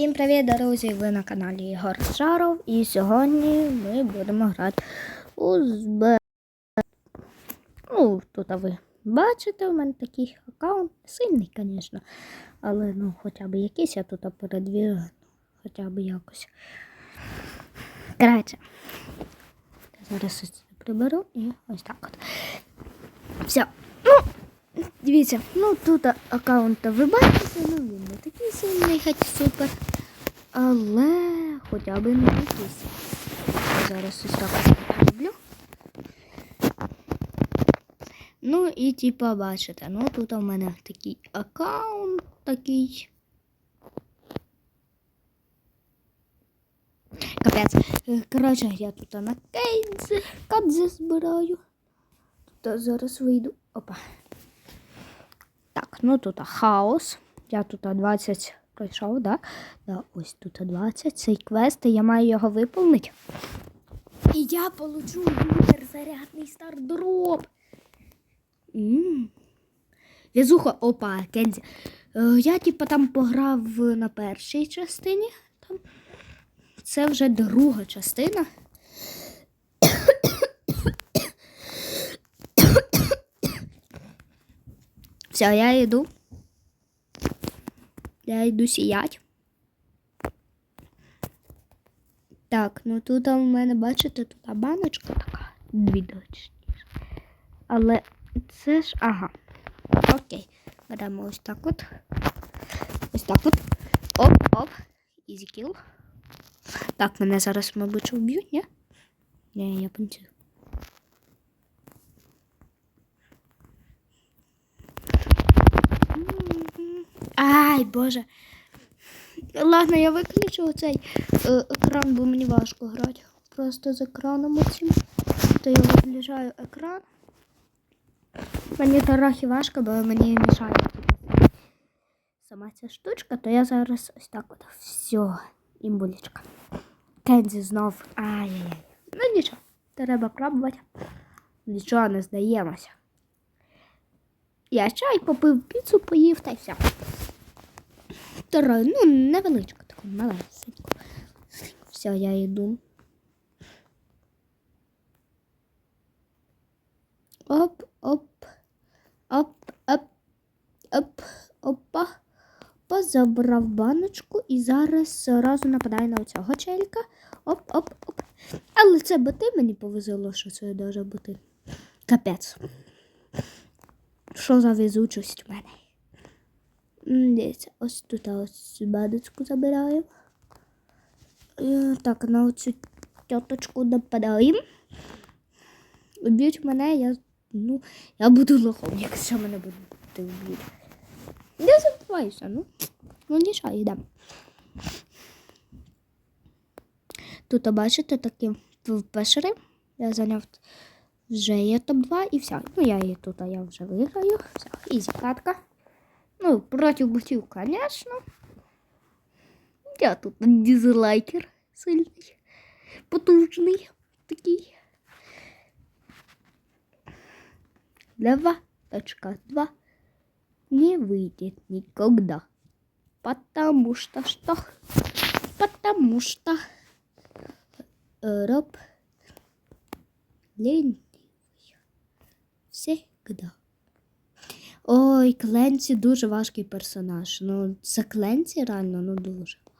Всім привіт, друзі! Ви на каналі Ігор Жаров. І сьогодні ми будемо грати у ЗБ. Ну, тут ви бачите, у мене такий аккаунт. Сильний, звісно. Але ну, хоча б якийсь я тут передвірю. Хоча б якось. Коротше. Зараз це приберу і ось так от. Все. Ну, Дивіться, ну тут аккаунт ви бачите, ну він не такий сильний, хоч супер. Але хоча б не якийсь. Зараз ось так роблю. Ну і типа бачите, ну тут у мене такий аккаунт такий. Капець. Коротше, я тут на кейдзи, кадзи збираю. Тут зараз вийду. Опа. Так, ну тут хаос. Я тут 20 пройшов, да? да? Ось тут 20. Цей квест, і я маю його виповнити. І я получу гіперзарядний стардроп. М. Опа, Кензі. Е, я типа там пограв на першій частині. Там. Це вже друга частина. Все, я йду. Я йду сіять. Так, ну тут у мене, бачите, тут баночка така. Дві точніше. Але це ж. Ага. Окей. Беремо ось так от. Ось так от. Оп-оп. Ізі кіл. Так, мене зараз, мабуть, вб'ють, ні? Ні, я панцюю. Ай, боже. Ладно, я виключу цей е, екран, бо мені важко грати. Просто з екраном оцим. То я виключаю екран. Мені трохи важко, бо мені мішає сама ця штучка, то я зараз ось так от. Все, імбулечка. Кензі знов. Ай-яй-яй. Ну нічого, треба пробувати. Нічого не здаємося. Я чай попив, піцу поїв та й все. Второй, ну, невеличко, таку малесеньку. Все, я йду. Оп, оп, оп, оп, оп, опа. Позабрав баночку і зараз одразу нападає на оцього челька. Оп, оп, оп. Але це боти мені повезло, що це даже боти. Капець. Що за везучість в мене? Дивіться, ось тут ось баночку забираємо. Е, Так, на оцю тіточку нападаємо. Уб'ють мене, я, ну, я буду лохом, якщо мене будуть вбити. Я забуваюся, ну. Ну нічого, йдемо. Тут, бачите, такі пешери. Я зайняв вже є топ-2 і все. Ну, я її тут, а я вже виграю. Все, ізі катка. Ну, проти ботів, звісно. Я тут дизлайкер сильний, потужний такий. Два, точка, два. Не выйдет никогда. Потому что что? Потому что роб ленивый. Всегда. Ой, Кленці дуже важкий персонаж. Ну, за Кленці реально ну дуже важко.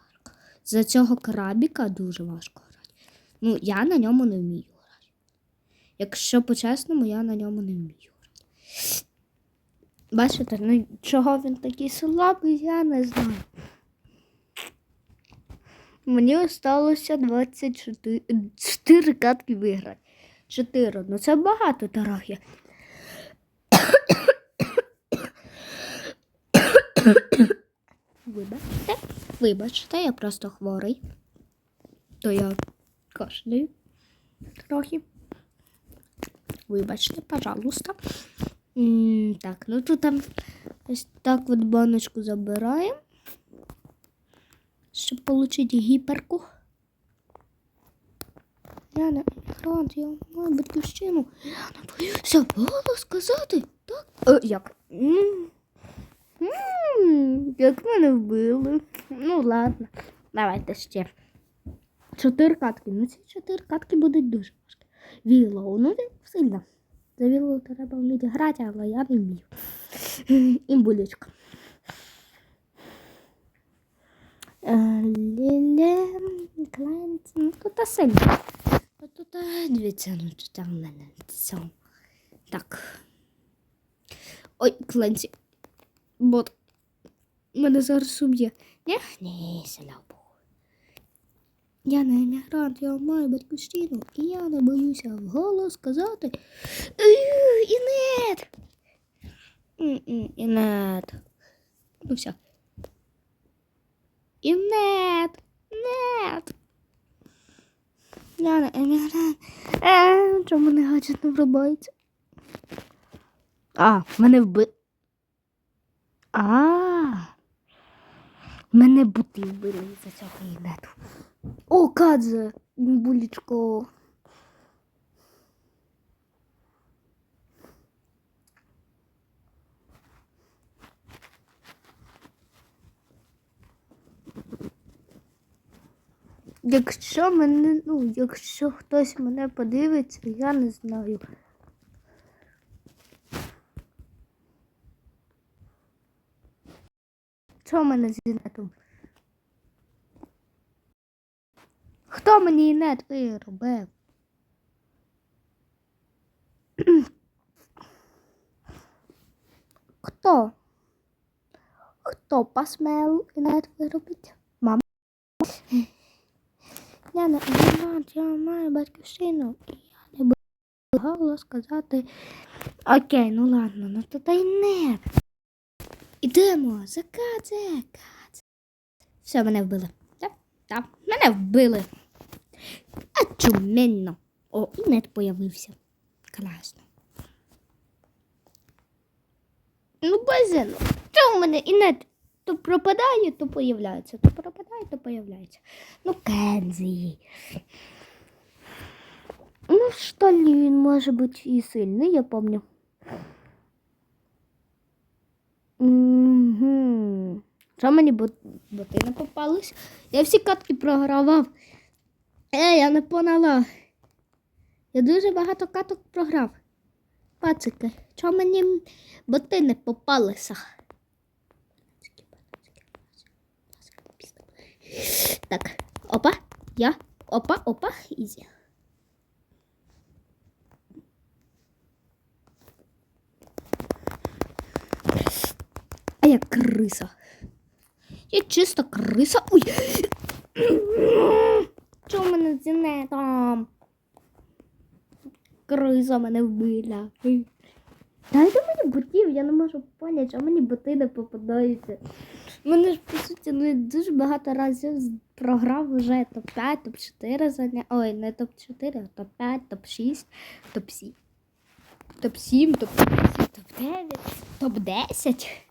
За цього крабіка дуже важко грати. Ну, я на ньому не вмію грати. Якщо по-чесному, я на ньому не вмію грати. Бачите, ну чого він такий слабий, я не знаю. Мені осталося 24 катки виграти. 4. Ну це багато трохи. Вибачте, вибачте, я просто хворий. То я кашляю трохи. Вибачте, пожалуйста. Так, ну тут там ось так от баночку забираємо, щоб отримати гіперку. Я на фронт, я маю батьківщину. Я твою забула сказати. Так? Е, як? М, м, Як мене вбили. Ну ладно, давайте ще. Чотири катки. Ну ці чотири катки будуть дуже важкі. Вілоу, ну він сильно. За вілоу треба вміти грати, але я не вмію. Імбулечка. Е, Ліле, Клайнц, ну тут сильно. Тут, е, дивіться, ну тут в мене. Так. Ой, Кленсі. Бот. Мене зараз уб'є. Ні? Ні, слава Богу. Я не емігрант, я маю батьківщину, і я не боюся вголос сказати. «Ей, Інет! М-м, Інет. Ну все. Інет! Нет! Я не емігрант. Е, чому мене гаджет не врубається? А, мене вби... А. Мене бути вбили за цього інету. О, Кадзе, булічко. Якщо мене, ну, якщо хтось мене подивиться, я не знаю. Що в мене з інетом? Хто мені інет виробив? Хто? Хто посмел інет виробити? Мама? Я не інет, я маю батьківщину, і я не буду сказати. Окей, ну ладно, ну то та інет. Ідемо, закадзе, кадзе. Все, мене вбили. Так, так, мене вбили. А чуменно. О, інет появився. Класно. Ну, базено. Що у мене інет то пропадає, то появляється. То пропадає, то появляється. Ну, Кензі. Ну, в шталі він може бути і сильний, я пам'ятаю. Угу. Що мені бот... боти не попались? Я всі катки програвав. Е, я не поняла. Я дуже багато каток програв. Пацики, чого мені боти не попалися? Так, опа, я, опа, опа, ізі. А я криса. Я чисто криса. Ой. Чого мене з інетом? Криса мене вбила. Дайте мені ботів, я не можу поняти, чому мені боти не попадаються. Мене ж, по суті, ну, дуже багато разів програв вже топ-5, топ-4 заня... Ой, не топ-4, а топ-5, топ-6, топ-7. Топ-7, топ-8, топ-9, топ-10.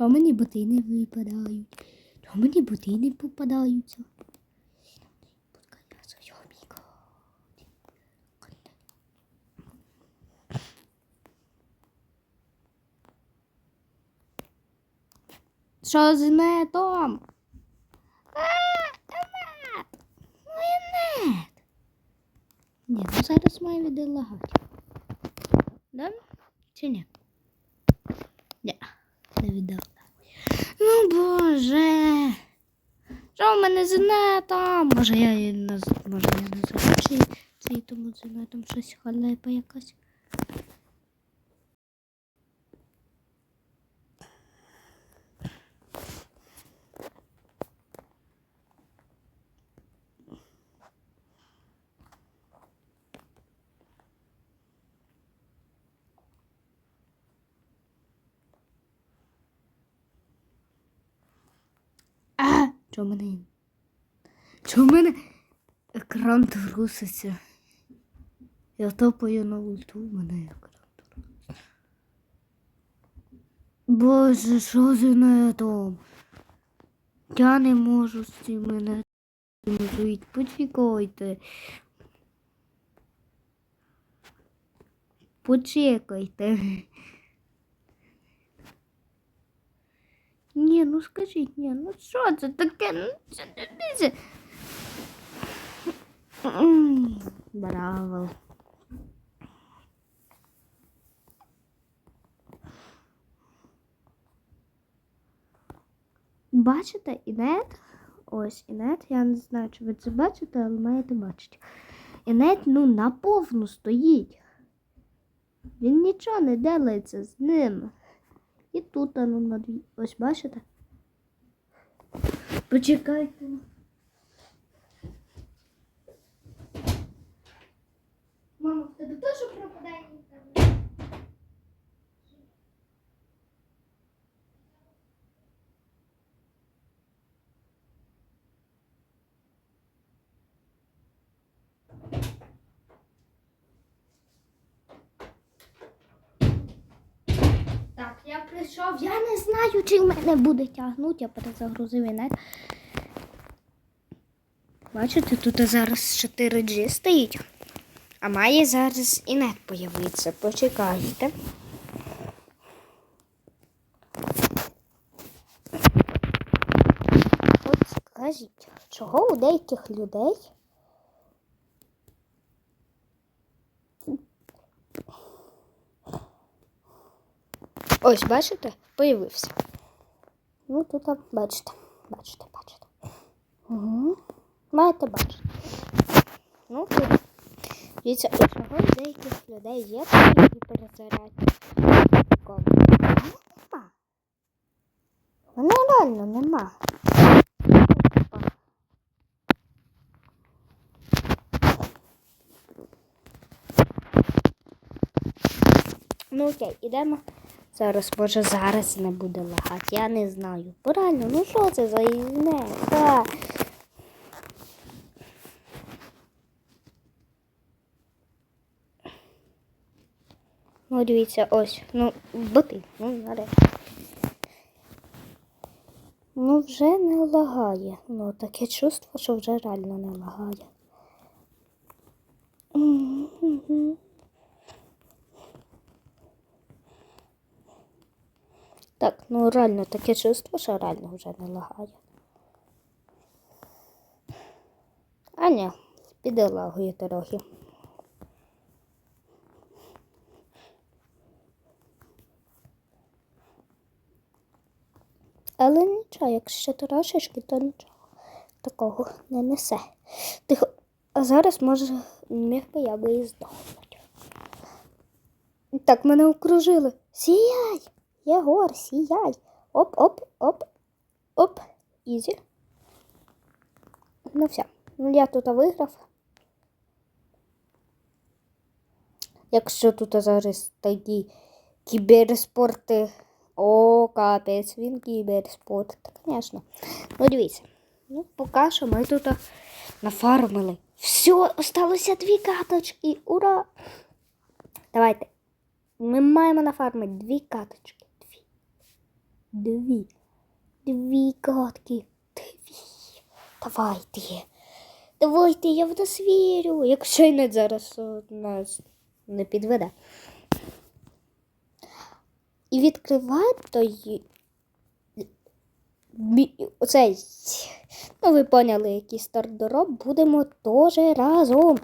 Чому мені боти не випадають? Чому мені боти не попадаються? Що з нетом? А, Енет! Ну, Енет! Ні, ну зараз має відеолагати. Да? Чи ні? Ні, не відеолагає. Ну, боже! Що в мене з там? Може я не може я не захочу цей тому з нетом щось халепа якась. В мене? Чого в мене екран труситься? Я топаю на ульту, в мене екран труситься. Боже, що з нетом? Я не можу з цим нетом жити. Почекайте. Почекайте. Ні, ну скажіть, ні, ну що це таке? Ну це не. М, Браво. Бачите, інет? Ось інет, я не знаю, чи ви це бачите, але маєте бачити. Інет, ну, наповну стоїть. Він нічого не делається з ним. І тут ну, на дві. Ось бачите? Почекайте. Мама, в тебе теж пропадає інтернет? Так, я прийшов. Я не знаю, чи в мене буде тягнути. Я перезагрузив інет. Бачите, тут зараз 4G стоїть. А має зараз інет появитися. Почекайте. От скажіть, чого у деяких людей Ось, бачите, появився. Ну, тут бачите, бачите, бачите. Угу. Маєте бачити. Ну, тут. Дивіться, у чого деяких людей є такі мене нема. В реально нема. Ну окей, ідемо. Зараз, може, зараз не буде лагати. Я не знаю. Реально, ну що це за ізне? Ну, дивіться, ось. Ну, боти. Ну, нарешті. Ну, вже не лагає. Ну, таке чувство, що вже реально не лагає. Мгм. Так, ну реально таке чувство, що реально вже не лагає. А ні, піде лагує трохи. Але нічого, якщо трошечки, то нічого такого не несе. Тихо. А зараз може міг би я би і здохнути. Так, мене окружили. Сіяй! Єгор, сіяй. Оп, оп. Ізі. Ну все. Ну я тут виграв. Якщо тут зараз такі кіберспорти. О, капець, він кіберспорт, звісно. Ну, дивіться. Ну, поки що ми тут нафармили. Все, осталося дві каточки. Ура! Давайте. Ми маємо нафармити дві каточки. Дві. Дві. Катки. Дві. Давайте. Давайте, я в нас вірю. Якщо й не зараз нас не підведе. І відкриває той. Оцей. Ну, ви поняли, який стардороб. Будемо теж разом.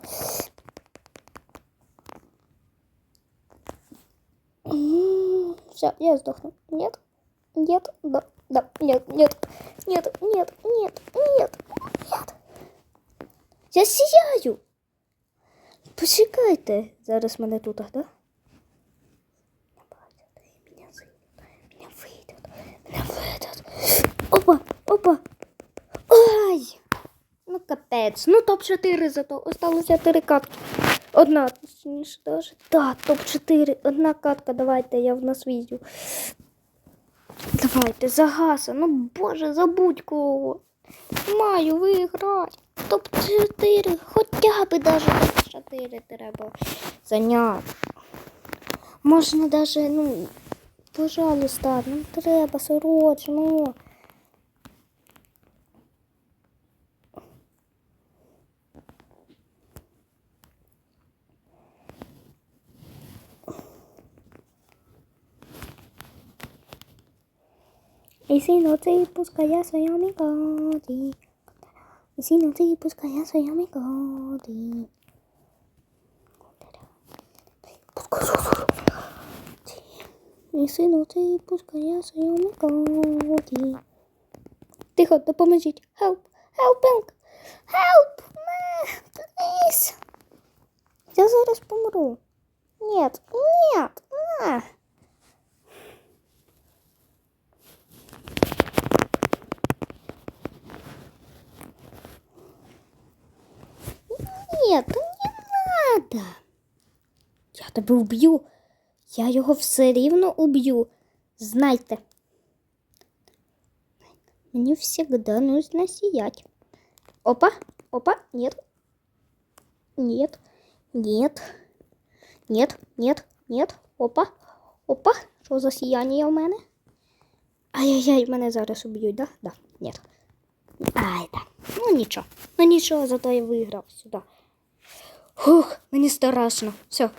Все, я сдохну. Нет? Нет? Да, да, нет, нет, нет, нет, нет, нет, нет. Я сіяю. Почекайте. Зараз мене тут, да? Меня зайдет. Меня выйдет. Опа, опа. Ай! Ну, капець. Ну, топ-4 зато. Осталося 4 катки. Одна, точніше, даже. Так, топ-4. Одна катка, давайте, я в нас відео. Давайте, загаса. Ну, боже, забудь кого. Маю виграти. Топ-4. Хоча б навіть топ-4 треба зайняти. Можна навіть, ну, пожалуйста, нам треба срочно. І сі ноці пускає своями коді. І сі ноці пускає своями коді. І сі ноці пускає своями коді. Тихо, допоможіть. Help, help, help, help, please. Я зараз помру. Нет, нет, на. Нет, ну не надо. Я тебе уб'ю. Я його все рівно уб'ю. Знайте. Мені всегда нужно сиять. Опа, опа, нет. Нет, нет, нет, нет, нет. Опа, опа. Що за сіяння у мене? Ай-яй-яй, мене зараз уб'ють, да? Да, нет. Ай, да. Ну нічого. Ну нічого, зато я виграв сюди. Хух, мені страшно. Все.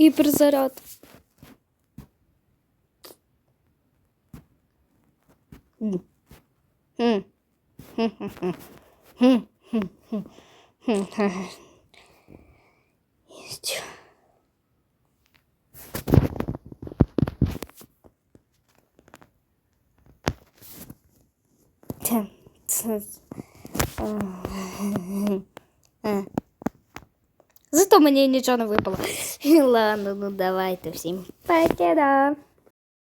Гіперзаряд. М. М. Хм-хм-хм. Хм-хм-хм. Хм. Єсть. Це, це, е. Зато мені нічого не випало. Ладно, ну давайте всім. Покеда.